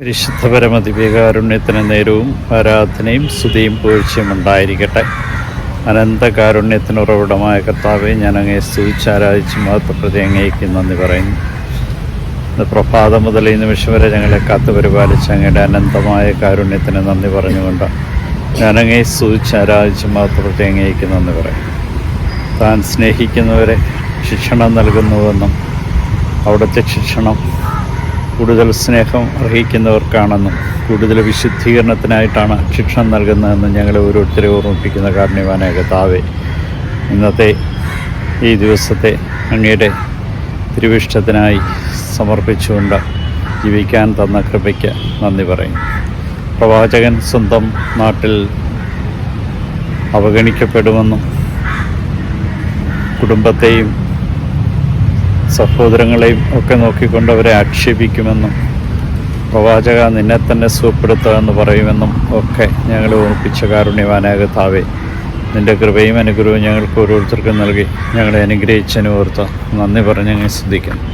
പരിശുദ്ധ പരമദിവ്യകാരുണ്യത്തിന് നേരവും ആരാധനയും സ്തുതിയും പൂഴ്ചയും ഉണ്ടായിരിക്കട്ടെ. അനന്തകാരുണ്യത്തിന് ഉറവിടമായ കർത്താവെ ഞാൻ അങ്ങേ സ്തുതിച്ച് ആരാധിച്ച് മഹത്വപ്രതി അങ്ങേക്ക് നന്ദി പറയുന്നു. ഇന്ന് പ്രഭാതം മുതൽ ഈ നിമിഷം വരെ ഞങ്ങളെ കാത്തു പരിപാലിച്ച് അങ്ങയുടെ അനന്തമായ കാരുണ്യത്തിന് നന്ദി പറഞ്ഞുകൊണ്ട് ഞാൻ അങ്ങേ സ്തുതിച്ച് ആരാധിച്ച് മഹത്വപ്രതി അങ്ങേക്ക് നന്ദി പറയും താൻ സ്നേഹിക്കുന്നവരെ ശിക്ഷണം നൽകുന്നുവെന്നും അവിടുത്തെ ശിക്ഷണം കൂടുതൽ സ്നേഹം അർഹിക്കുന്നവർക്കാണെന്നും കൂടുതൽ വിശുദ്ധീകരണത്തിനായിട്ടാണ് ശിക്ഷണം നൽകുന്നതെന്നും ഞങ്ങളെ ഓരോരുത്തരെ ഓർമ്മിപ്പിക്കുന്ന കാരണവാനായ കഥാവെ ഇന്നത്തെ ഈ ദിവസത്തെ അങ്ങയുടെ തിരുവിഷ്ടത്തിനായി സമർപ്പിച്ചുകൊണ്ട് ജീവിക്കാൻ തന്ന കൃപയ്ക്ക് നന്ദി പറയും. പ്രവാചകൻ സ്വന്തം നാട്ടിൽ അവഗണിക്കപ്പെടുമെന്നും കുടുംബത്തെയും സഹോദരങ്ങളെയും ഒക്കെ നോക്കിക്കൊണ്ട് അവരെ ആക്ഷേപിക്കുമെന്നും പ്രവാചക നിന്നെ തന്നെ സുഖപ്പെടുത്തുക എന്ന് പറയുമെന്നും ഒക്കെ ഞങ്ങളെ ഓർപ്പിച്ച കാരുണ്യവാനാകത്താവേ നിന്റെ കൃപയും അനുഗ്രഹവും ഞങ്ങൾക്ക് ഓരോരുത്തർക്കും നൽകി ഞങ്ങളെ അനുഗ്രഹിച്ചനുവർത്ത് നന്ദി പറഞ്ഞ് ഞങ്ങൾ ശ്രദ്ധിക്കുന്നു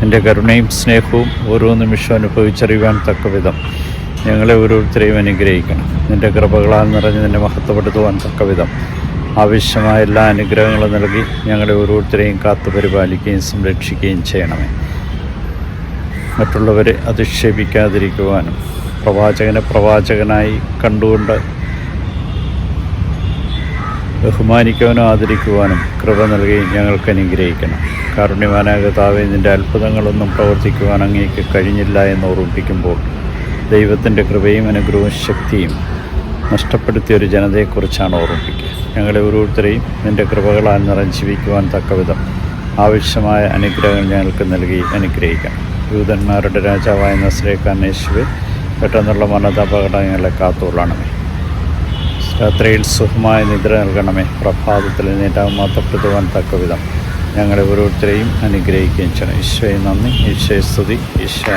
നിന്റെ കരുണയും സ്നേഹവും ഓരോ നിമിഷവും അനുഭവിച്ചറിയുവാൻ തക്ക വിധം ഞങ്ങളെ ഓരോരുത്തരെയും അനുഗ്രഹിക്കണം. നിന്റെ കൃപകളാൽ നിറഞ്ഞ് നിന്നെ മഹത്വപ്പെടുത്തുവാൻ തക്ക വിധം ആവശ്യമായ എല്ലാ അനുഗ്രഹങ്ങളും നൽകി ഞങ്ങളെ ഓരോരുത്തരെയും കാത്തു പരിപാലിക്കുകയും സംരക്ഷിക്കുകയും ചെയ്യണമേ. മറ്റുള്ളവരെ അധിക്ഷേപിക്കാതിരിക്കുവാനും പ്രവാചകനെ പ്രവാചകനായി കണ്ടുകൊണ്ട് ബഹുമാനിക്കുവാനും ആദരിക്കുവാനും കൃപ നൽകി ഞങ്ങൾക്ക് അനുഗ്രഹിക്കണം. കാരുണ്യവാനാകതാവെ നിന്റെ അത്ഭുതങ്ങളൊന്നും പ്രവർത്തിക്കുവാൻ അങ്ങേക്ക് കഴിഞ്ഞില്ല എന്ന് ഓർമ്മിപ്പിക്കുമ്പോൾ ദൈവത്തിന്റെ കൃപയും അനുഗ്രഹവും ശക്തിയും നഷ്ടപ്പെടുത്തിയ ഒരു ജനതയെക്കുറിച്ചാണ് ഓർമ്മിപ്പിക്കുക. ഞങ്ങളെ ഓരോരുത്തരെയും നിന്റെ കൃപകളാൽ നിറഞ്ഞ് ജീവിക്കുവാൻ തക്കവിധം. ആവശ്യമായ അനുഗ്രഹങ്ങൾ ഞങ്ങൾക്ക് നൽകി അനുഗ്രഹിക്കണം യൂതന്മാരുടെ രാജാവായ നസ്രേഖാൻ പെട്ടെന്നുള്ള പെട്ടെന്നുള്ള മനതാപകടങ്ങളെ കാത്തുകൊള്ളണമേ. രാത്രിയിൽ സുഖമായ നിദ്ര നൽകണമേ. പ്രഭാതത്തിൽ നേറ്റാവും മാത്രപ്പെടുത്തുവാൻ തക്കവിധം ഞങ്ങളെ ഓരോരുത്തരെയും അനുഗ്രഹിക്കുകയും ചെയ്യണം. ഈശോയെ നന്ദി ഈശോയെ സ്തുതി ഈശോ